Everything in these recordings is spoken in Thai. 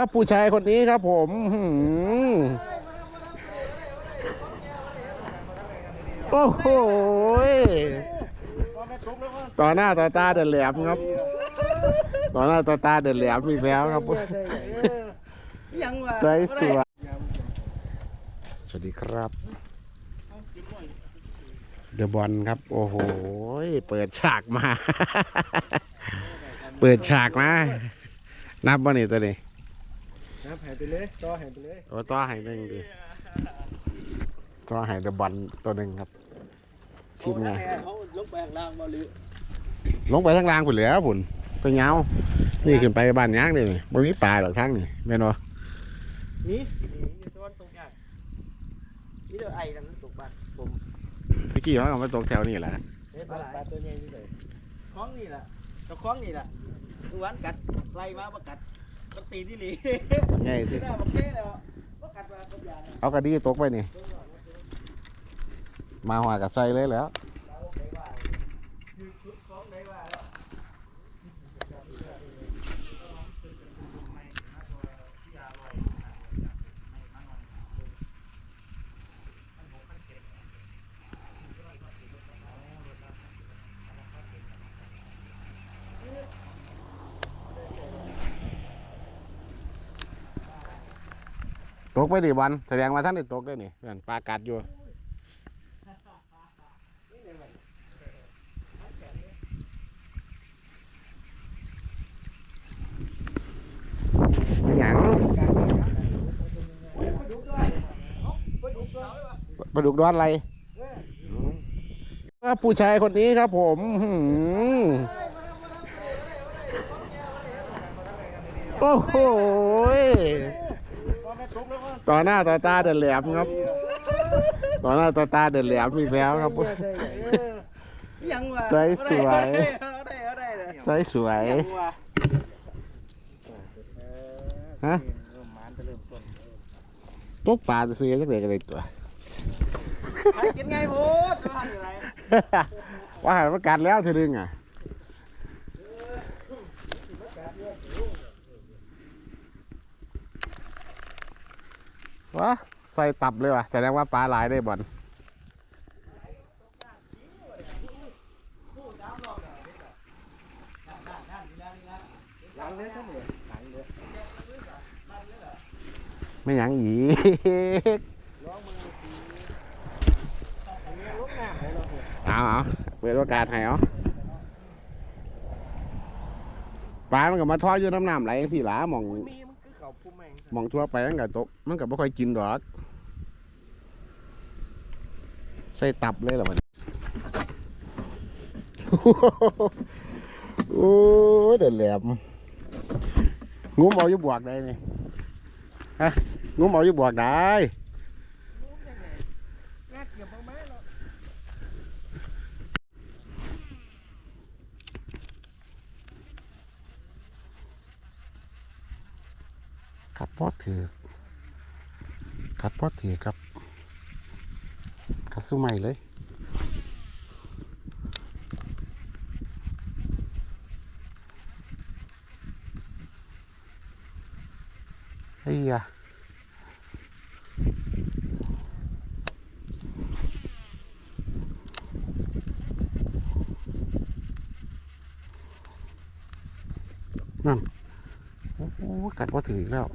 ว่าผู้ชายคนนี้ครับผมหืมโอ้โหยต่อหน้าต่อตาเดินแหลมครับ ต่อหน้าต่อตาเดินแหลมอีกแล้วครับยังวะใสสวยสวัสดีครับ เดอะบอลครับ โอ้โหยเปิดฉากมา เปิดฉากมา นับบ่นี่ตัวนี้ น้ำหายไปเลยต่อหายไปเลยโอ้ตัวใหายหนึ่งดิตัวใหายเดอะบอลตัวหนึ่งครับ ชิมไงเขาลงไปข้างล่างมาหรือลงไปทางล่างผุนเหลือผุนไปเงานี่ขึ้นไปบ้านย่างเลยนี่บ่มีปลาหรอกทางนี่แม่นบ่นี่นี่ตะวันตกยากนี่เดี๋ยวไอ้นั่นตกบ้านผมเมื่อกี้เขาเอามาตกแถวนี่แหละเฮ้ยปลาปลาตัวใหญ่นี่เลยคล้องนี่แหละตัวคล้องนี่แหละตัววันกัดไล่มามากัด ก็ตีนี่หลีง่ายที่ที่หน้าบอกเท่แล้วว่ากัดมาตัวใหญ่เอากระดีตกไปนี่ มาหัวกับใส่เลยแหล้ว คล้องไหนว่าแล้ว ต กไปดิบอลแสดงว่าท่านได้ตกได้นี่เพื่อนปลากัดอยู่เป็นหยังปลาดุกดอนอะไรว่าผู้ชายคนนี้ครับผมโอ้โห ต่อหน้าต่อตาเดินแหลมครับ ต่อหน้าต่อตาเดินแหลมอีกแล้วครับยังวะใสสวยเอาได้เอาได้เลยใสสวยยังวะฮะเริ่มมันจะเริ่มต้นตกปลาจะซื้อจักเด็กอะไรตัวใครกินไงพูดจะทำอะไรว่าหันประกัดแล้วเธอดึงอะ วะใส่ตับเลยว่ะแสดงว่าปลาหลายได้บ่อนไม่ยังอีกเอาเอาเปิดโอกาสให้เอาปลามันก็มาทอดอยู่น้ำน้ำไหลสี่หลามองมีม พุ่มแมงมองทั่วไปมันก็ตกมันก็บ่ค่อยกินดอกใส่ตับเลยหรอมันโอ้ยเดือดแหลมงูมเอาอยู่บวกได้นี่ฮะงูมเอาอยู่บวกได้ งาเกี่ยวมาไหมเรา ขัดพอถือขัดพอถือครับขัดสู้ใหม่เลยไอ้ยะนั่นโอ้โหกัดว่าถืออีกแล้ว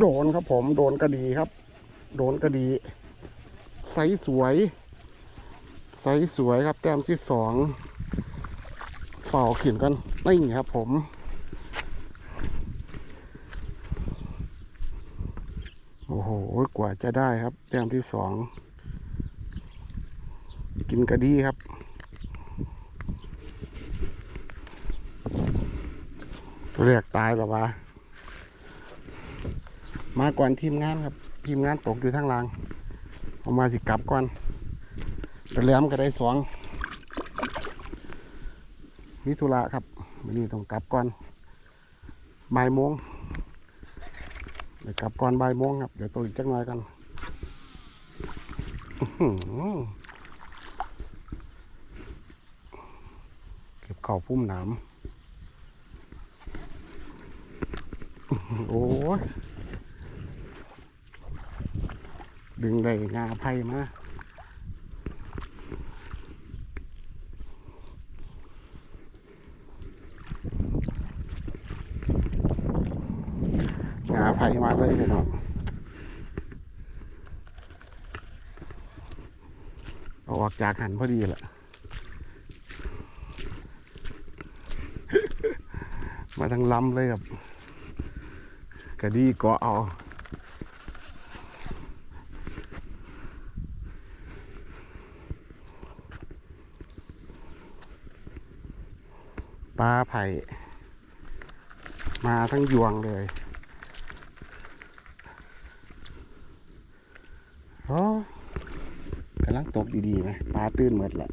โดนครับผมโดนกระดีครับ โดนกระดีไซส์สวยไซส์สวยครับ แต้มที่สองฝ่าขึ้นกันนี่ครับผม โอ้โหกว่าจะได้ครับ แต้มที่สองกินกระดีครับเรียกตายแบบว่า มาก่อนทีมงานครับทีมงานตกอยู่ทางล่างผมมาสิกลับก่อนแต่แหลมก็ได้สองมิถุระครับวันนี้ต้องกลับก่อนบ่ายโมงเดี๋ยวกลับก่อนบ่ายโมงครับเดี๋ยวตัวอีกจักหน่อยกันเก็บเข่าพุ่มหนามโอ้ย ดึงได้งาไผ่มางาไผ่มาเลยพี่น้องเอาออกจากหันพอดีแหละมาทั้งลำเลยครับกระดีเกาะเอา ปลาไผ่ มาทั้งยวงเลยโอ้กำลังตกดีๆไหมปลาตื้นหมดละ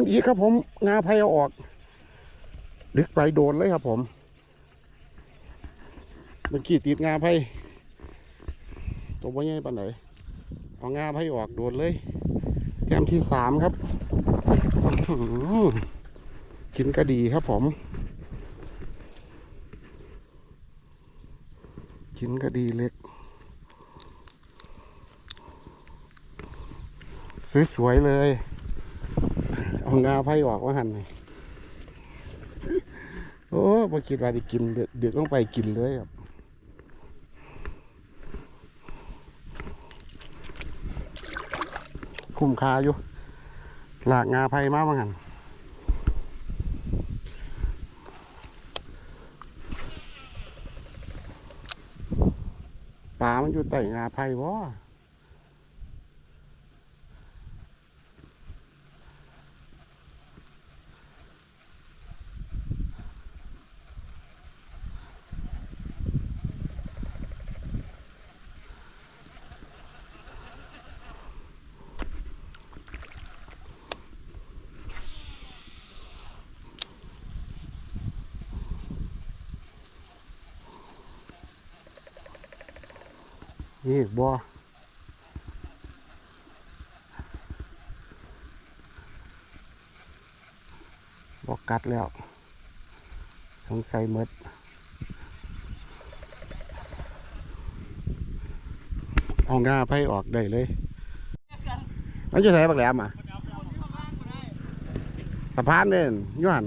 โอนอีกครับผมงาไผ่เอาออกลึกไปโดนเลยครับผมเมื่อกี้ติดงาไผ่ตัวไม่ใหญ่ปานไหนเอางาไผ่ออกโดนเลยแต้มที่สามครับกินก็ดีครับผม กินก็ดีเล็ก สวยๆเลย เอางาไผ่ออกว่าหันนี่โอ้พอคิดว่าจะกินเดือดเดือดลงไปกินเลยครับคุ้มค่าอยู่ หลากงาไผ่มาบ้างหันปลามันอยู่ใต้งาไผ่ว นี่บ่บ่กัดแล้ว สงสัยมดเอางาไผ่ออกได้เลยมันจะใส่บักแหลมอะสะพานเด่นย้อน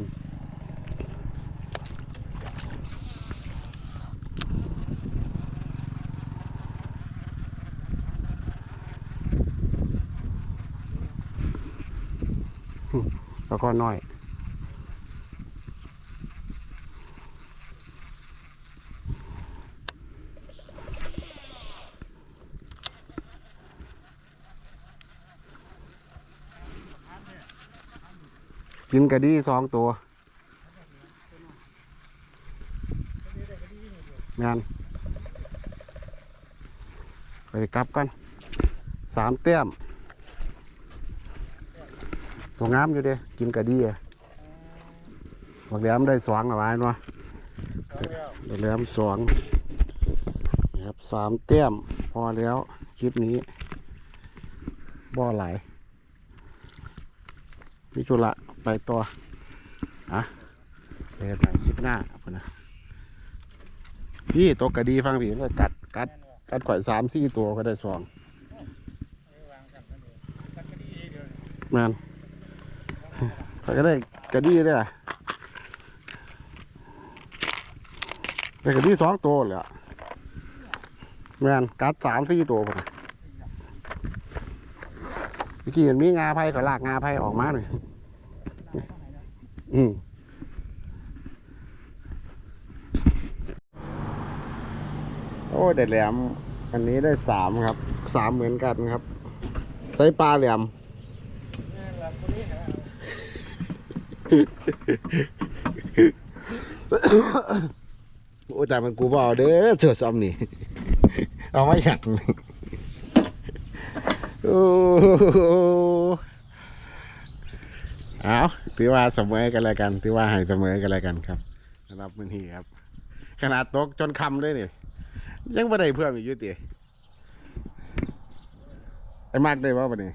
แล้วก็น้อย กินกระดีสองตัวงานไปกลับกันสามเต้ม ตัวงามอยู่เด้กินกระดีอะบักแหลมได้สองอะไรเนาะบักแหลมสองนี่ครับสามเต้มพอแล้วคลิปนี้ บ่อไหลมิจุระไปต่ออะเดี๋ยวไปคลิปหน้าพุ่นนะพี่ตัวกระดีฟังพี่เลยกัดกัดกัดข่อยสามสี่ตัวก็ได้สองแมน ข่อยก็ได้กระดีได้อะได้กระดีสองตัวเลยอะแมนกัดสามสี่ตัวพุ่นน่ะเมื่อกี้เห็นมีงาไผ่ก็ลากงาไผ่ออกมาหน่อยอืมโอ้เด็ดแหลม อันนี้ได้สามครับ สามเหมือนกันครับ ใช้ปลาแหลม นี่ละคนนี้ฮะ โอ้แต่มันกูบอกเด้อเสือซ้ำนี่ เอาไม่อยากนี่โอ้เอาถือว่าเสมอกันแล้วกันถือว่าให้เสมอกันแล้วกันครับสำหรับมือนี้ครับ ขนาดตกจนคำเลยนี่ยังไม่ได้เพิ่มอีกยุติไอ้มากเลยว่าปะนี่